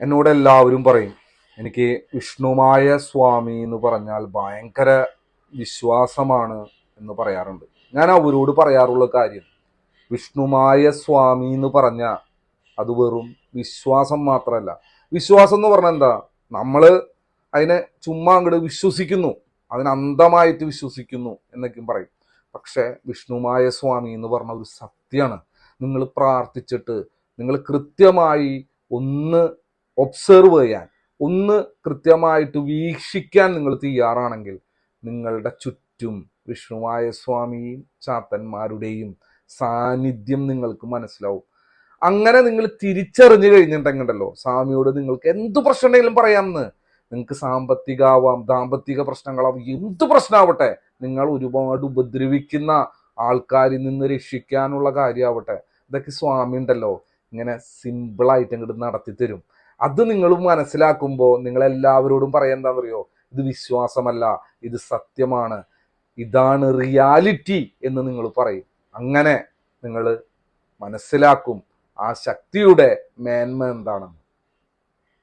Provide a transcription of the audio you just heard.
എന്നോട് എല്ലാവരും പറയും എനിക്ക് വിഷ്ണുമായ സ്വാമി എന്ന് പറഞ്ഞാൽ ഭയങ്കര വിശ്വാസമാണ് എന്ന് പറയാറുണ്ട്. ഞാൻ അവരോട് പറയാറുള്ള കാര്യം വിഷ്ണുമായ സ്വാമി എന്ന് പറഞ്ഞാൽ അത് വെറും വിശ്വാസം മാത്രമല്ല. വിശ്വാസം എന്ന് പറഞ്ഞാൽ എന്താ? നമ്മൾ അതിനെ ചുമ്മാ അങ്ങോട്ട് വിശ്വസിക്കുന്നു അതിന് അന്ധമായിട്ട് വിശ്വസിക്കുന്നു എന്നൊക്കെയും പറയും. പക്ഷേ വിഷ്ണുമായ സ്വാമി എന്ന് പറഞ്ഞ ഒരു സത്യമാണ് നിങ്ങൾ പ്രാർത്ഥിച്ചിട്ട് നിങ്ങൾ കൃത്യമായി ഒന്ന് ഒബ്സർവ് ചെയ്യാൻ ഒന്ന് കൃത്യമായിട്ട് വീക്ഷിക്കാൻ നിങ്ങൾ തയ്യാറാണെങ്കിൽ നിങ്ങളുടെ ചുറ്റും വിഷ്ണുവായ സ്വാമിയും ചാത്തന്മാരുടെയും സാന്നിധ്യം നിങ്ങൾക്ക് മനസ്സിലാവും. അങ്ങനെ നിങ്ങൾ തിരിച്ചറിഞ്ഞു കഴിഞ്ഞിട്ടുണ്ടെങ്കിലോ സ്വാമിയോട് നിങ്ങൾക്ക് എന്ത് പ്രശ്നം ഉണ്ടെങ്കിലും പറയാമെന്ന്. നിങ്ങൾക്ക് സാമ്പത്തികമാവാം ദാമ്പത്തിക പ്രശ്നങ്ങളാവാം എന്ത് പ്രശ്നമാവട്ടെ നിങ്ങൾ ഒരുപാട് ഉപദ്രവിക്കുന്ന ആൾക്കാരിൽ നിന്ന് രക്ഷിക്കാനുള്ള കാര്യമാവട്ടെ. ഇതൊക്കെ സ്വാമി ഉണ്ടല്ലോ ഇങ്ങനെ സിമ്പിളായിട്ട് അങ്ങോട്ട് നടത്തി തരും അത് നിങ്ങൾ മനസ്സിലാക്കുമ്പോൾ നിങ്ങൾ എല്ലാവരോടും പറയാൻ എന്താണെന്നറിയോ ഇത് വിശ്വാസമല്ല ഇത് സത്യമാണ് ഇതാണ് റിയാലിറ്റി എന്ന് നിങ്ങൾ പറയും. അങ്ങനെ നിങ്ങൾ മനസ്സിലാക്കും ആ ശക്തിയുടെ മേന്മ എന്താണെന്ന്.